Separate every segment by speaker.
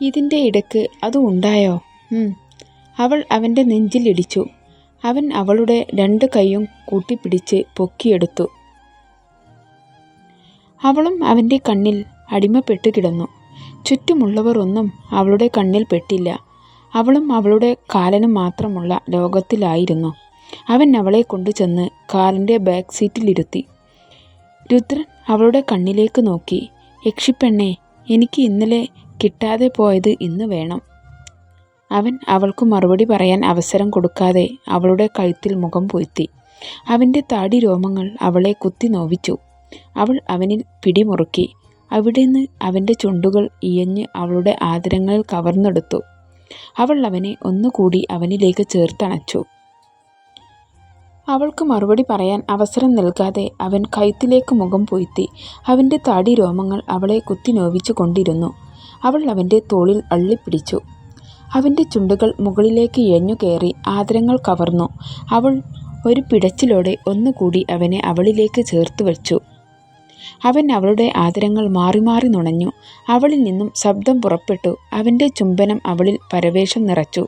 Speaker 1: ഇതിന്റെ ഇടയ്ക്ക് അതും ഉണ്ടായോ. അവൾ അവന്റെ നെഞ്ചിലിടിച്ചു അവൻ അവളുടെ രണ്ട് കൈയും കൂട്ടിപ്പിടിച്ച് പൊക്കിയെടുത്തു. അവളും അവന്റെ കണ്ണിൽ അടിമപ്പെട്ട് കിടന്നു. ചുറ്റുമുള്ളവർ ഒന്നും അവളുടെ കണ്ണിൽ പെട്ടില്ല. അവളും അവളുടെ കാലനും മാത്രമുള്ള ലോകത്തിലായിരുന്നു. അവൻ അവളെ കൊണ്ടുചെന്ന് കാറിന്റെ ബാക്ക് സീറ്റിലിരുത്തി രുദ്രൻ അവളുടെ കണ്ണിലേക്ക് നോക്കി. യക്ഷിപ്പെണ്ണേ എനിക്ക് ഇന്നലെ കിട്ടാതെ പോയത് ഇന്ന് വേണം. അവൻ അവൾക്ക് മറുപടി പറയാൻ അവസരം കൊടുക്കാതെ അവളുടെ കഴുത്തിൽ മുഖം പൊയ്ത്തി. അവന്റെ താടി രോമങ്ങൾ അവളെ കുത്തി നോവിച്ചു. അവൾ അവനിൽ പിടിമുറുക്കി. അവിടെ നിന്ന് അവന്റെ ചുണ്ടുകൾ ഇയഞ്ഞ് അവളുടെ ആദരങ്ങളിൽ കവർന്നെടുത്തു. അവൾ അവനെ ഒന്നുകൂടി അവനിലേക്ക് ചേർത്തണച്ചു. അവൾക്ക് മറുപടി പറയാൻ അവസരം നൽകാതെ അവൻ കഴുത്തിലേക്ക് മുഖം പൊയ്ത്തി. അവന്റെ താടി രോമങ്ങൾ അവളെ കുത്തി നോവിച്ചു കൊണ്ടിരുന്നു. അവൾ അവന്റെ തോളിൽ അള്ളിപ്പിടിച്ചു. അവന്റെ ചുണ്ടുകൾ മുകളിലേക്ക് ഇഴഞ്ഞു കയറി ആദരങ്ങൾ കവർന്നു. അവൾ ഒരു പിടച്ചിലോടെ ഒന്നുകൂടി അവനെ അവളിലേക്ക് ചേർത്ത് വച്ചു. അവൻ അവളുടെ ആദരങ്ങൾ മാറി മാറി നുണഞ്ഞു. അവളിൽ നിന്നും ശബ്ദം പുറപ്പെട്ടു. അവന്റെ ചുംബനം അവളിൽ പരവേഷം നിറച്ചു.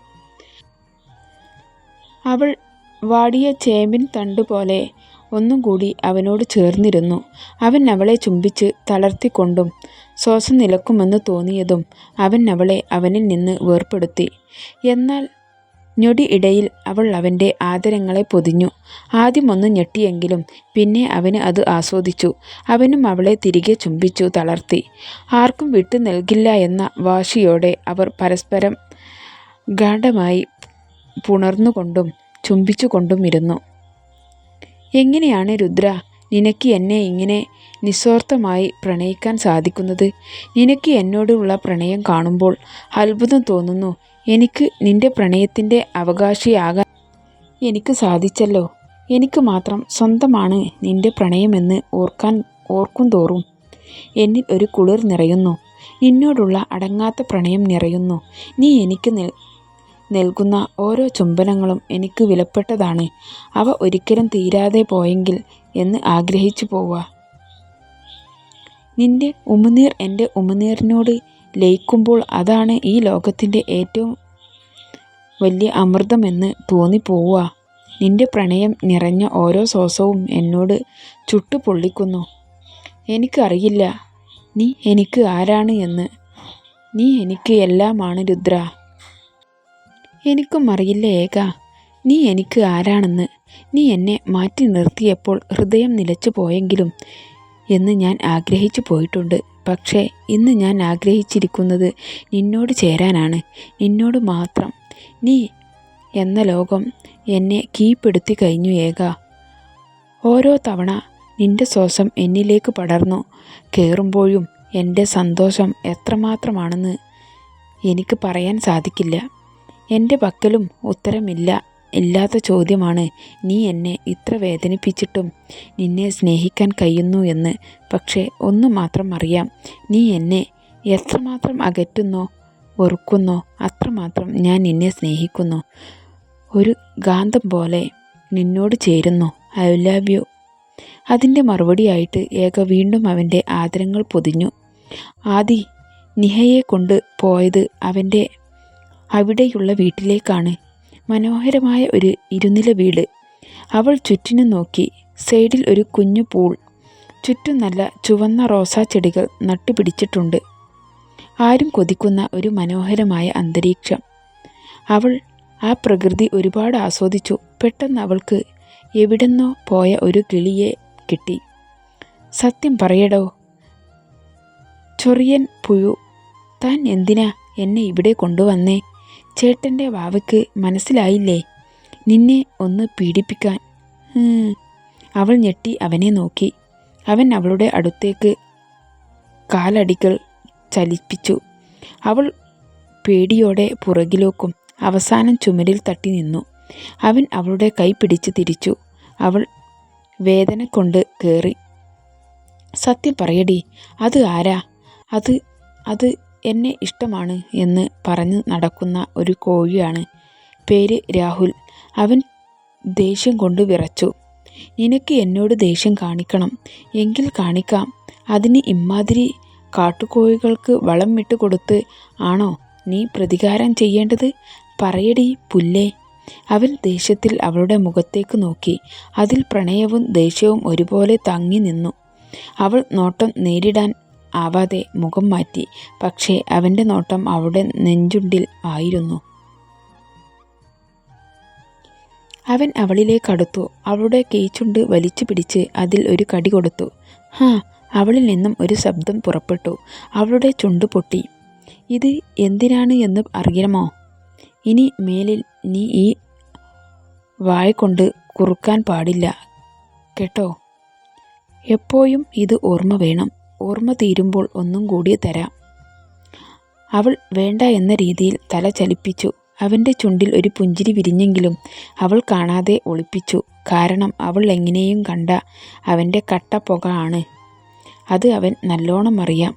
Speaker 1: അവൾ വാടിയ ചേമ്പിൻ തണ്ടുപോലെ ഒന്നും കൂടി അവനോട് ചേർന്നിരുന്നു. അവൻ അവളെ ചുംബിച്ച് തളർത്തിക്കൊണ്ടും ശ്വാസം നിലക്കുമെന്ന് തോന്നിയതും അവൻ അവളെ അവനിൽ നിന്ന് വേർപ്പെടുത്തി. എന്നാൽ ഞൊടി ഇടയിൽ അവൾ അവന്റെ ആദരങ്ങളെ പൊതിഞ്ഞു. ആദ്യം ഒന്ന് ഞെട്ടിയെങ്കിലും പിന്നെ അവന് അത് ആസ്വദിച്ചു. അവനും അവളെ തിരികെ ചുംബിച്ചു തളർത്തി. ആർക്കും വിട്ടു നൽകില്ല എന്ന വാശിയോടെ അവർ പരസ്പരം ഗാഢമായി പുണർന്നുകൊണ്ടും ചുംബിച്ചുകൊണ്ടും ഇരുന്നു. എങ്ങനെയാണ് രുദ്ര? നിനക്ക് എന്നെ ഇങ്ങനെ നിസ്വാർത്ഥമായി പ്രണയിക്കാൻ സാധിക്കുന്നത്? നിനക്ക് എന്നോടുള്ള പ്രണയം കാണുമ്പോൾ അത്ഭുതം തോന്നുന്നു. എനിക്ക് നിന്റെ പ്രണയത്തിന്റെ അവകാശിയാകാൻ എനിക്ക് സാധിച്ചല്ലോ. എനിക്ക് മാത്രം സ്വന്തമാണ് നിന്റെ പ്രണയമെന്ന് ഓർക്കാൻ ഓർക്കും തോറും എന്നിൽ ഒരു കുളിർ നിറയുന്നു. നിന്നോടുള്ള അടങ്ങാത്ത പ്രണയം നിറയുന്നു. നീ എനിക്ക് നൽകുന്ന ഓരോ ചുംബനങ്ങളും എനിക്ക് വിലപ്പെട്ടതാണ്. അവ ഒരിക്കലും തീരാതെ പോയെങ്കിൽ എന്ന് ആഗ്രഹിച്ചു പോവുക. നിന്റെ ഉമിനീർ എന്റെ ഉമിനീറിനോട് ലയിക്കുമ്പോൾ അതാണ് ഈ ലോകത്തിന്റെ ഏറ്റവും വലിയ അമൃതമെന്ന് തോന്നിപ്പോവുക നിന്റെ പ്രണയം നിറഞ്ഞ ഓരോ ശ്വാസവും എന്നോട് ചുട്ടുപൊള്ളിക്കുന്നു. എനിക്കറിയില്ല നീ എനിക്ക് ആരാണ് എന്ന്. നീ എനിക്ക് എല്ലാമാണ് രുദ്ര. എനിക്കും അറിയില്ല ഏക? നീ എനിക്ക് ആരാണെന്ന്? നീ എന്നെ മാറ്റി നിർത്തിയപ്പോൾ ഹൃദയം നിലച്ചു പോയെങ്കിലും എന്ന് ഞാൻ ആഗ്രഹിച്ചു പോയിട്ടുണ്ട്. പക്ഷേ ഇന്ന് ഞാൻ ആഗ്രഹിച്ചിരിക്കുന്നത് നിന്നോട് ചേരാനാണ്. നിന്നോട് മാത്രം. നീ എന്ന ലോകം എന്നെ കീപ്പെടുത്തി കഴിഞ്ഞു ഏക. ഓരോ തവണ നിന്റെ ശ്വാസം എന്നിലേക്ക് പടർന്നു കയറുമ്പോഴും എന്റെ സന്തോഷം എത്രമാത്രമാണെന്ന് എനിക്ക് പറയാൻ സാധിക്കില്ല. എന്റെ പക്കലും ഉത്തരമില്ല. ഇല്ലാത്ത ചോദ്യമാണ് നീ എന്നെ ഇത്ര വേദനിപ്പിച്ചിട്ടും നിന്നെ സ്നേഹിക്കാൻ കഴിയുന്നു എന്ന്. പക്ഷേ ഒന്നു മാത്രം അറിയാം നീ എന്നെ എത്രമാത്രം അകറ്റുന്നോ വെറുക്കുന്നോ അത്രമാത്രം ഞാൻ നിന്നെ സ്നേഹിക്കുന്നു. ഒരു ഗാന്ധം പോലെ നിന്നോട് ചേരുന്നു. I love you. അതിന്റെ മറുപടിയായിട്ട് ഏക വീണ്ടും അവന്റെ ആദരങ്ങൾ പൊതിഞ്ഞു. ആദി നിഹയെ കൊണ്ട് പോയത് അവന്റെ അവിടെയുള്ള വീട്ടിലേക്കാണ് മനോഹരമായ ഒരു ഇരുനില വീട്. അവൾ ചുറ്റിനും നോക്കി. സൈഡിൽ ഒരു കുഞ്ഞു പൂൾ. ചുറ്റും നല്ല ചുവന്ന റോസാ ചെടികൾ നട്ടുപിടിച്ചിട്ടുണ്ട്. ആരും കൊതിക്കുന്ന ഒരു മനോഹരമായ അന്തരീക്ഷം. അവൾ ആ പ്രകൃതി ഒരുപാട് ആസ്വദിച്ചു. പെട്ടെന്ന് അവൾക്ക് എവിടെന്നോ പോയ ഒരു കിളിയെ കിട്ടി. സത്യം പറയടോ. ചൊറിയൻ പുഴു താൻ എന്തിനാ എന്നെ ഇവിടെ കൊണ്ടുവന്നേ? ചേട്ടന്റെ വാവയ്ക്ക് മനസ്സിലായില്ലേ? നിന്നെ ഒന്ന് പീഡിപ്പിക്കാൻ. അവൾ ഞെട്ടി അവനെ നോക്കി. അവൻ അവളുടെ അടുത്തേക്ക് കാലടികൾ ചലിപ്പിച്ചു. അവൾ പേടിയോടെ പുറകിലോക്കും അവസാനം ചുമരിൽ തട്ടി നിന്നു. അവൻ അവളുടെ കൈ പിടിച്ച് തിരിച്ചു. അവൾ വേദന കൊണ്ട് കയറി സത്യം പറയടി. അത് ആരാ? അത് അത് എന്നെ ഇഷ്ടമാണ് എന്ന് പറഞ്ഞു നടക്കുന്ന ഒരു കോഴിയാണ്. പേര് രാഹുൽ. അവൻ ദേഷ്യം കൊണ്ട് വിറച്ചു. നിനക്ക് എന്നോട് ദേഷ്യം കാണിക്കണം. എങ്കിൽ കാണിക്കാം. അതിന് ഇമ്മാതിരി കാട്ടുകോഴികൾക്ക് വളം വിട്ട് കൊടുത്ത് ആണോ നീ പ്രതികാരം ചെയ്യേണ്ടത്? പറയടി പുല്ലേ. അവൻ ദേഷ്യത്തിൽ അവളുടെ മുഖത്തേക്ക് നോക്കി. അതിൽ പ്രണയവും ദേഷ്യവും ഒരുപോലെ തങ്ങി നിന്നു. അവൾ നോട്ടം നേരിടാൻ ആവാതെ മുഖം മാറ്റി. പക്ഷേ അവന്റെ നോട്ടം അവിടെ നെഞ്ചുണ്ടിൽ ആയിരുന്നു. അവൻ അവളിലേക്ക് അടുത്തു. അവളുടെ കേച്ചുണ്ട് വലിച്ചു പിടിച്ച് അതിൽ ഒരു കടി കൊടുത്തു. ഹാ അവളിൽ നിന്നും ഒരു ശബ്ദം പുറപ്പെട്ടു. അവളുടെ ചുണ്ട് പൊട്ടി. ഇത് എന്തിനാണ് എന്ന് അറിയണമോ? ഇനി മേലിൽ നീ ഈ വായ കൊണ്ട് കുറുക്കാൻ പാടില്ല കേട്ടോ? എപ്പോഴും ഇത് ഓർമ്മ വേണം. ഓർമ്മ തീരുമ്പോൾ ഒന്നും കൂടി തരാം. അവൾ വേണ്ട എന്ന രീതിയിൽ തല ചലിപ്പിച്ചു. അവന്റെ ചുണ്ടിൽ ഒരു പുഞ്ചിരി വിരിഞ്ഞെങ്കിലും അവൾ കാണാതെ ഒളിപ്പിച്ചു. കാരണം അവൾ എങ്ങനെയും കണ്ട അവന്റെ കട്ട പുക ആണ്. അത് അവൻ നല്ലോണം അറിയാം.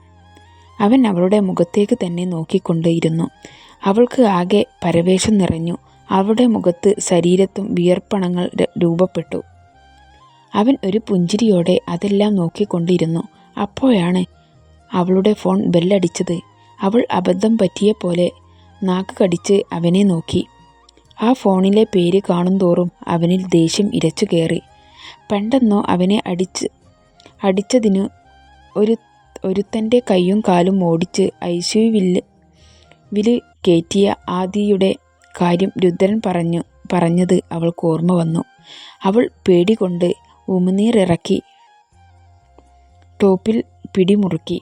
Speaker 1: അവൻ അവളുടെ മുഖത്തേക്ക് തന്നെ നോക്കിക്കൊണ്ടേയിരുന്നു. അവൾക്ക് ആകെ പരവേശം നിറഞ്ഞു. അവളുടെ മുഖത്ത് ശരീരത്തും വിയർപ്പണങ്ങൾ രൂപപ്പെട്ടു. അവൻ ഒരു പുഞ്ചിരിയോടെ അതെല്ലാം നോക്കിക്കൊണ്ടിരുന്നു. അപ്പോഴാണ് അവളുടെ ഫോൺ ബെല്ലടിച്ചത്. അവൾ അബദ്ധം പറ്റിയ പോലെ നാക്ക് കടിച്ച് അവനെ നോക്കി. ആ ഫോണിലെ പേര് കാണുന്തോറും അവനിൽ ദേഷ്യം ഇരച്ചു കയറി. പണ്ടെന്നോ അവനെ അടിച്ച് അടിച്ചതിന് ഒരു ഒരുത്തന്റെ കൈയും കാലും ഓടിച്ച് ഐസിയുവിൽ വിൽ കയറ്റിയ ആദിയുടെ കാര്യം രുദ്രൻ പറഞ്ഞു പറഞ്ഞത് അവൾക്ക് ഓർമ്മ വന്നു. അവൾ പേടികൊണ്ട് ഉമിനീറിറക്കി ടോപ്പിൽ പിടിമുറുക്കി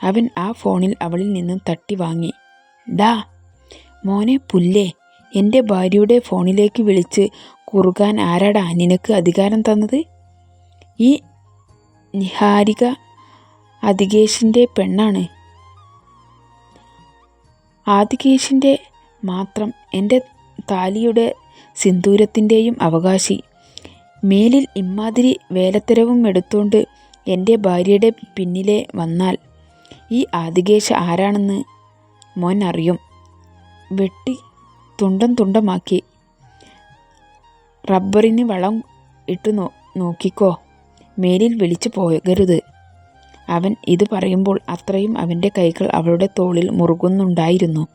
Speaker 1: അവൻ ആ ഫോണിൽ അവളിൽ നിന്ന് തട്ടി വാങ്ങി ഡാ മോനെ പുല്ലേ എന്റെ ഭാര്യയുടെ ഫോണിലേക്ക് വിളിച്ച് കുറുകാൻ ആരാടാ നിനക്ക് അധികാരം തന്നത് ഈ നിഹാരിക അതികേഷിന്റെ പെണ്ണാണ് ആദികേഷിന്റെ മാത്രം എന്റെ താലിയുടെ സിന്ദൂരത്തിന്റെയും അവകാശി മേലിൽ ഇമ്മാതിരി വേലത്തരവും എടുത്തുകൊണ്ട് എന്റെ ഭാര്യയുടെ പിന്നിലെ വന്നാൽ ഈ ആദികേശ ആരാണെന്ന് മോൻ അറിയും. വെട്ടി തുണ്ടം തുണ്ടമാക്കി റബ്ബറിന് വളം ഇട്ട് നോ നോക്കിക്കോ മേലിൽ വിളിച്ചു പോകരുത്. അവൻ ഇത് പറയുമ്പോൾ അത്രയും അവന്റെ കൈകൾ അവളുടെ തോളിൽ മുറുകുന്നുണ്ടായിരുന്നു.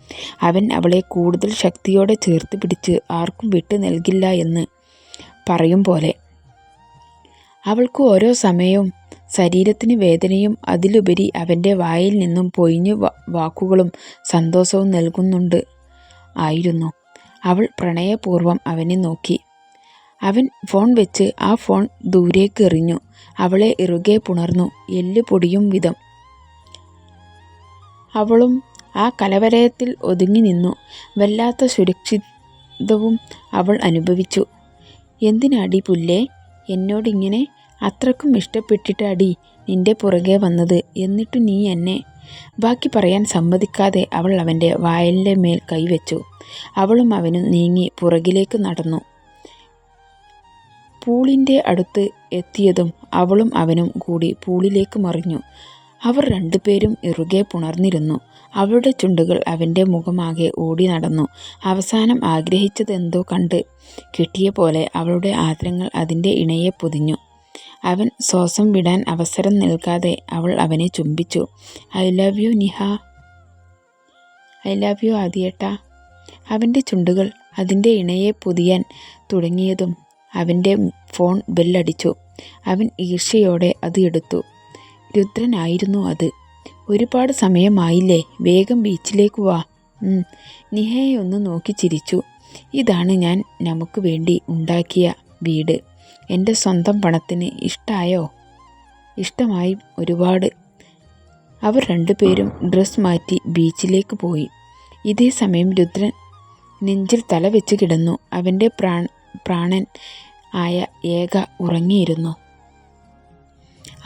Speaker 1: അവൻ അവളെ കൂടുതൽ ശക്തിയോടെ ചേർത്ത് പിടിച്ച് ആർക്കും വിട്ടു നൽകില്ല എന്ന് പറയും പോലെ അവൾക്ക് ഓരോ സമയവും ശരീരത്തിന് വേദനയും അതിലുപരി അവന്റെ വായിൽ നിന്നും പൊയിഞ്ഞു വാക്കുകളും സന്തോഷവും നൽകുന്നുണ്ട് ആയിരുന്നു. അവൾ പ്രണയപൂർവം അവനെ നോക്കി. അവൻ ഫോൺ വെച്ച് ആ ഫോൺ ദൂരേക്ക് എറിഞ്ഞു. അവളെ ഇറുകെ പുണർന്നു. എല്ല് പൊടിയും വിധം. അവളും ആ കലവരയത്തിൽ ഒതുങ്ങി നിന്നു. വല്ലാത്ത സുരക്ഷിതവും അവൾ അനുഭവിച്ചു. എന്തിനാടി പുല്ലേ? എന്നോടിങ്ങനെ അത്രക്കും ഇഷ്ടപ്പെട്ടിട്ടാടി നിന്റെ പുറകെ വന്നത് എന്നിട്ടു നീ എന്നെ. ബാക്കി പറയാൻ സമ്മതിക്കാതെ അവൾ അവന്റെ വായലിന്റെ മേൽ കൈവച്ചു. അവളും അവനും നീങ്ങി പുറകിലേക്ക് നടന്നു. പൂളിന്റെ അടുത്ത് എത്തിയതും അവളും അവനും കൂടി പൂളിലേക്ക് മറിഞ്ഞു. അവർ രണ്ടുപേരും ഇറുകെ പുണർന്നിരുന്നു. അവളുടെ ചുണ്ടുകൾ അവന്റെ മുഖമാകെ ഓടി നടന്നു. അവസാനം ആഗ്രഹിച്ചതെന്തോ കണ്ട് കിട്ടിയ പോലെ അവളുടെ ആദരങ്ങൾ അതിന്റെ ഇണയെ പൊതിഞ്ഞു. അവൻ ശ്വാസം വിടാൻ അവസരം നൽകാതെ അവൾ അവനെ ചുംബിച്ചു. I love you Niha. I love you ആദിയേട്ട. അവന്റെ ചുണ്ടുകൾ അതിന്റെ ഇണയെ പൊതിയാൻ തുടങ്ങിയതും അവന്റെ ഫോൺ ബെല്ലടിച്ചു. അവൻ ഈർഷ്യയോടെ അത് എടുത്തു. രുദ്രനായിരുന്നു അത്. ഒരുപാട് സമയമായില്ലേ. വേഗം ബീച്ചിലേക്ക് വാ. നിഹയെ ഒന്ന് നോക്കി ചിരിച്ചു. ഇതാണ് ഞാൻ നമുക്ക് വേണ്ടി ഉണ്ടാക്കിയ വീട്. എന്റെ സ്വന്തം പണത്തിന് ഇഷ്ടമായോ ഇഷ്ടമായി ഒരുപാട്. അവർ രണ്ടുപേരും ഡ്രസ് മാറ്റി ബീച്ചിലേക്ക് പോയി. ഇതേ സമയം രുദ്രൻ നെഞ്ചിൽ തല വെച്ച് കിടന്നു. അവന്റെ പ്രാണൻ ആയ ഏക ഉറങ്ങിയിരുന്നു.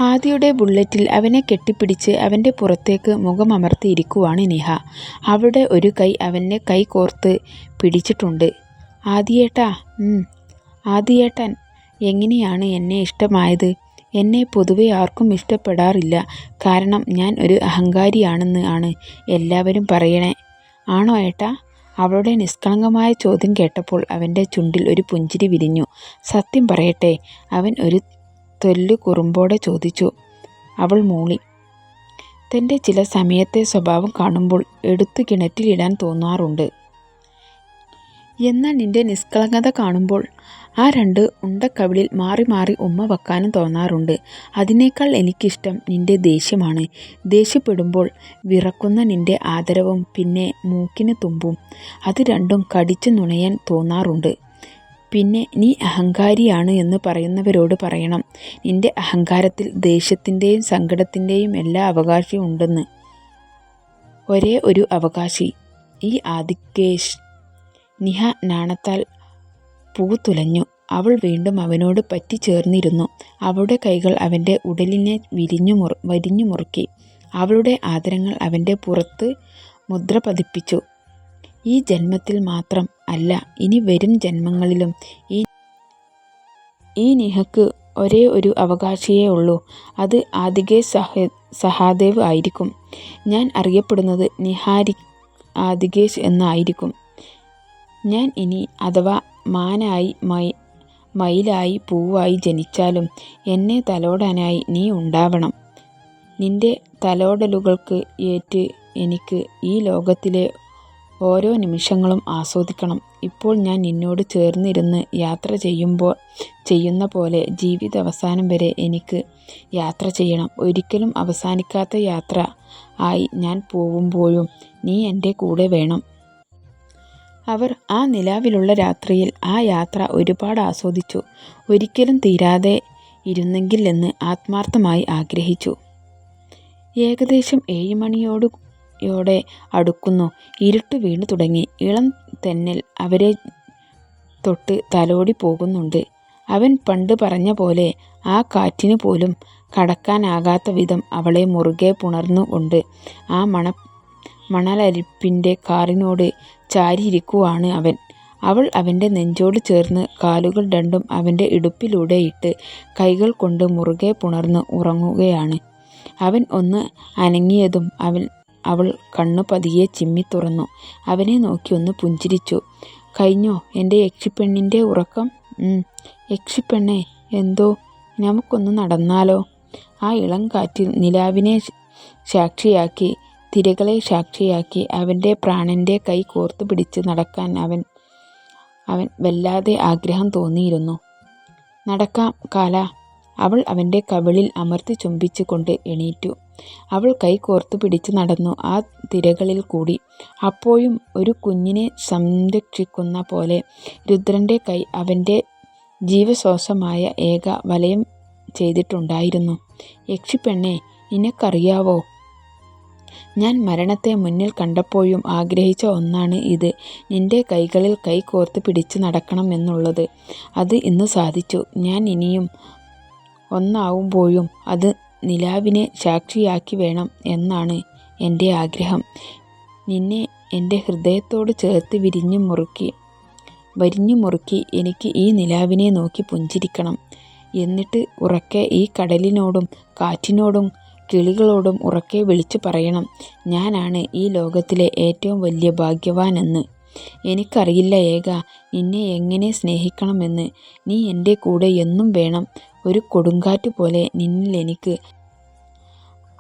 Speaker 1: ആദിയുടെ ബുള്ളറ്റിൽ അവനെ കെട്ടിപ്പിടിച്ച് അവന്റെ പുറത്തേക്ക് മുഖമമർത്തിയിരിക്കുവാണ് നിഹ. അവിടെ ഒരു കൈ അവനെ കൈ കോർത്ത് പിടിച്ചിട്ടുണ്ട്. ആദിയേട്ടാ ആദിയേട്ടൻ എങ്ങനെയാണ് എന്നെ ഇഷ്ടമായത്? എന്നെ പൊതുവെ ആർക്കും ഇഷ്ടപ്പെടാറില്ല. കാരണം ഞാൻ ഒരു അഹങ്കാരിയാണെന്ന് ആണ് എല്ലാവരും പറയണേ. ആണോ ഏട്ടാ? അവളുടെ നിഷ്കളങ്കമായ ചോദ്യം കേട്ടപ്പോൾ അവന്റെ ചുണ്ടിൽ ഒരു പുഞ്ചിരി വിരിഞ്ഞു. സത്യം പറയട്ടെ അവൻ ഒരു തൊല്ലു കുറുമ്പോടെ ചോദിച്ചു. അവൾ മൂളി. തന്റെ ചില സമയത്തെ സ്വഭാവം കാണുമ്പോൾ എടുത്തു കിണറ്റിലിടാൻ തോന്നാറുണ്ട്. എന്നാൽ നിന്റെ നിഷ്കളങ്കത കാണുമ്പോൾ ആ രണ്ട് ഉണ്ടക്കവിളിൽ മാറി മാറി ഉമ്മ വെക്കാനും തോന്നാറുണ്ട്. അതിനേക്കാൾ എനിക്കിഷ്ടം നിന്റെ ദേഷ്യമാണ്. ദേഷ്യപ്പെടുമ്പോൾ വിറക്കുന്ന നിന്റെ ആദരവും പിന്നെ മൂക്കിന് തുമ്പും. അത് രണ്ടും കടിച്ചു നുണയാൻ തോന്നാറുണ്ട്. പിന്നെ നീ അഹങ്കാരിയാണ് എന്ന് പറയുന്നവരോട് പറയണം. നിന്റെ അഹങ്കാരത്തിൽ ദേഷ്യത്തിന്റെയും സങ്കടത്തിന്റെയും എല്ലാ അവകാശവും ഉണ്ടെന്ന്. ഒരേ ഒരു അവകാശി ഈ ആദിക്കേഷ് നിഹ നാണത്താൽ തുലഞ്ഞു. അവൾ വീണ്ടും അവനോട് പറ്റിച്ചേർന്നിരുന്നു. അവളുടെ കൈകൾ അവന്റെ ഉടലിനെ വിരിഞ്ഞു മുറ വരിഞ്ഞു മുറുക്കി. അവളുടെ ആദരങ്ങൾ അവന്റെ പുറത്ത് മുദ്ര പതിപ്പിച്ചു ഈ ജന്മത്തിൽ മാത്രം അല്ല ഇനി വരും ജന്മങ്ങളിലും. ഈ ഈ നിഹക്ക് ഒരേ ഒരു അവകാശിയേ ഉള്ളൂ. അത് ആദികെ സഹ സഹാദേവ് ആയിരിക്കും. ഞാൻ അറിയപ്പെടുന്നത് നിഹാരി ആദികേശ് എന്നായിരിക്കും. ഞാൻ ഇനി അഥവാ മാനായി മൈ മയിലായി പൂവായി ജനിച്ചാലും എന്നെ തലോടാനായി നീ ഉണ്ടാവണം. നിന്റെ തലോടലുകൾക്ക് ഏറ്റ് എനിക്ക് ഈ ലോകത്തിലെ ഓരോ നിമിഷങ്ങളും ആസ്വദിക്കണം. ഇപ്പോൾ ഞാൻ നിന്നോട് ചേർന്നിരുന്ന് യാത്ര ചെയ്യുമ്പോൾ ചെയ്യുന്ന പോലെ ജീവിതാവസാനം വരെ എനിക്ക് യാത്ര ചെയ്യണം. ഒരിക്കലും അവസാനിക്കാത്ത യാത്ര ആയി ഞാൻ പോകുമ്പോഴും നീ എന്റെ കൂടെ വേണം. അവർ ആ നിലാവിലുള്ള രാത്രിയിൽ ആ യാത്ര ഒരുപാട് ആസ്വദിച്ചു. ഒരിക്കലും തീരാതെ ഇരുന്നെങ്കിൽ എന്ന് ആത്മാർത്ഥമായി ആഗ്രഹിച്ചു. ഏകദേശം ഏഴ് മണിയോട് യോടെ അടുക്കുന്നു. ഇരുട്ട് വീണു തുടങ്ങി. ഇളം തെന്നൽ അവരെ തൊട്ട് തലോടി പോകുന്നുണ്ട്. അവൻ പണ്ട് പറഞ്ഞ പോലെ ആ കാറ്റിന് പോലും കടക്കാനാകാത്ത വിധം അവളെ മുറുകെ പുണർന്നു കൊണ്ട് ആ മണ മണലരിപ്പിന്റെ കാറിനോട് ചാരിയിരിക്കുവാണ് അവൻ. അവൾ അവന്റെ നെഞ്ചോട് ചേർന്ന് കാലുകൾ രണ്ടും അവന്റെ ഇടുപ്പിലൂടെ ഇട്ട് കൈകൾ കൊണ്ട് മുറുകെ പുണർന്ന് ഉറങ്ങുകയാണ്. അവൻ ഒന്ന് അനങ്ങിയതും അവൻ അവൾ കണ്ണു പതിയെ ചിമ്മി തുറന്നു. അവനെ നോക്കി ഒന്ന് പുഞ്ചിരിച്ചു. കഴിഞ്ഞോ? എന്റെ യക്ഷിപ്പെണ്ണിന്റെ ഉറക്കം? യക്ഷിപ്പെണ്ണെ എന്തോ? നമുക്കൊന്ന് നടന്നാലോ? ആ ഇളം കാറ്റിൽ നിലാവിനെ സാക്ഷിയാക്കി തിരകളെ സാക്ഷിയാക്കി അവന്റെ പ്രാണന്റെ കൈ കോർത്തു പിടിച്ച് നടക്കാൻ അവൻ അവൻ വല്ലാതെ ആഗ്രഹം തോന്നിയിരുന്നു. നടക്കാം കാല. അവൾ അവന്റെ കവിളിൽ അമർത്തി ചുംബിച്ചുകൊണ്ട് എണീറ്റു. അവൾ കൈ കോർത്തു പിടിച്ച് നടന്നു ആ തിരകളിൽ കൂടി. അപ്പോഴും ഒരു കുഞ്ഞിനെ സംരക്ഷിക്കുന്ന പോലെ രുദ്രന്റെ കൈ അവന്റെ ജീവശ്വാസമായ ഏക വലയം ചെയ്തിട്ടുണ്ടായിരുന്നു. യക്ഷിപ്പെണ്ണെ നിനക്കറിയാവോ? ഞാൻ മരണത്തെ മുന്നിൽ കണ്ടപ്പോഴും ആഗ്രഹിച്ച ഒന്നാണ് ഇത്. നിന്റെ കൈകളിൽ കൈ കോർത്ത് പിടിച്ച് നടക്കണം എന്നുള്ളത്. അത് ഇന്ന് സാധിച്ചു. ഞാൻ ഇനിയും ഒന്നാവുമ്പോഴും അത് നിലാവിനെ സാക്ഷിയാക്കി വേണം എന്നാണ് എന്റെ ആഗ്രഹം. നിന്നെ എന്റെ ഹൃദയത്തോട് ചേർത്ത് വിരിഞ്ഞു മുറുക്കി വരിഞ്ഞു മുറുക്കി എനിക്ക് ഈ നിലാവിനെ നോക്കി പുഞ്ചിരിക്കണം. എന്നിട്ട് ഉറക്കെ ഈ കടലിനോടും കാറ്റിനോടും കിളികളോടും ഉറക്കെ വിളിച്ചു പറയണം. ഞാനാണ് ഈ ലോകത്തിലെ ഏറ്റവും വലിയ ഭാഗ്യവാനെന്ന്. എനിക്കറിയില്ല ഏക നിന്നെ എങ്ങനെ സ്നേഹിക്കണമെന്ന്. നീ എന്റെ കൂടെ എന്നും വേണം. ഒരു കൊടുങ്കാറ്റ് പോലെ നിന്നിൽ എനിക്ക്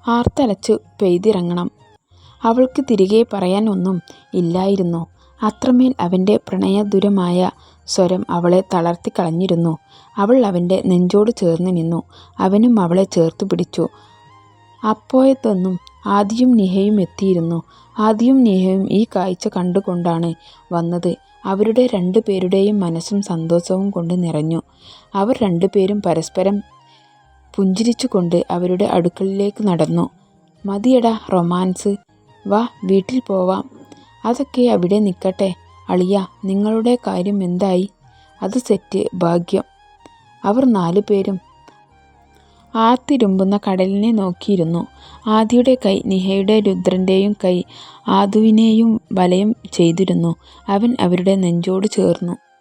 Speaker 1: ആർത്തലച്ചു പെയ്തിറങ്ങണം. അവൾക്ക് തിരികെ പറയാൻ ഒന്നും ഇല്ലായിരുന്നു. അത്രമേൽ അവന്റെ പ്രണയദുരമായ സ്വരം അവളെ തളർത്തി കളഞ്ഞിരുന്നു. അവൾ അവന്റെ നെഞ്ചോട് ചേർന്ന് നിന്നു. അവനും അവളെ ചേർത്തു പിടിച്ചു. അപ്പോഴത്തൊന്നും ആദിയും നിഹയും എത്തിയിരുന്നു. ആദിയും നിഹയും ഈ കാഴ്ച കണ്ടുകൊണ്ടാണ് വന്നത്. അവരുടെ രണ്ടു പേരുടെയും മനസ്സും സന്തോഷവും കൊണ്ട് നിറഞ്ഞു. അവർ രണ്ടുപേരും പരസ്പരം പുഞ്ചിരിച്ചുകൊണ്ട് അവരുടെ അടുക്കളയിലേക്ക് നടന്നു. മതിയടാ റൊമാൻസ്. വാ വീട്ടിൽ പോവാം. അതൊക്കെ അവിടെ നിൽക്കട്ടെ അളിയ നിങ്ങളുടെ കാര്യം എന്തായി? അത് സെറ്റ് ഭാഗ്യം. അവർ നാലു പേരും ആത്തിരുമ്പുന്ന കടലിനെ നോക്കിയിരുന്നു. ആദിയുടെ കൈ നിഹയുടെ രുദ്രന്റെയും കൈ ആദുവിനെയും വലയം ചെയ്തിരുന്നു. അവൻ അവരുടെ നെഞ്ചോട് ചേർന്നു.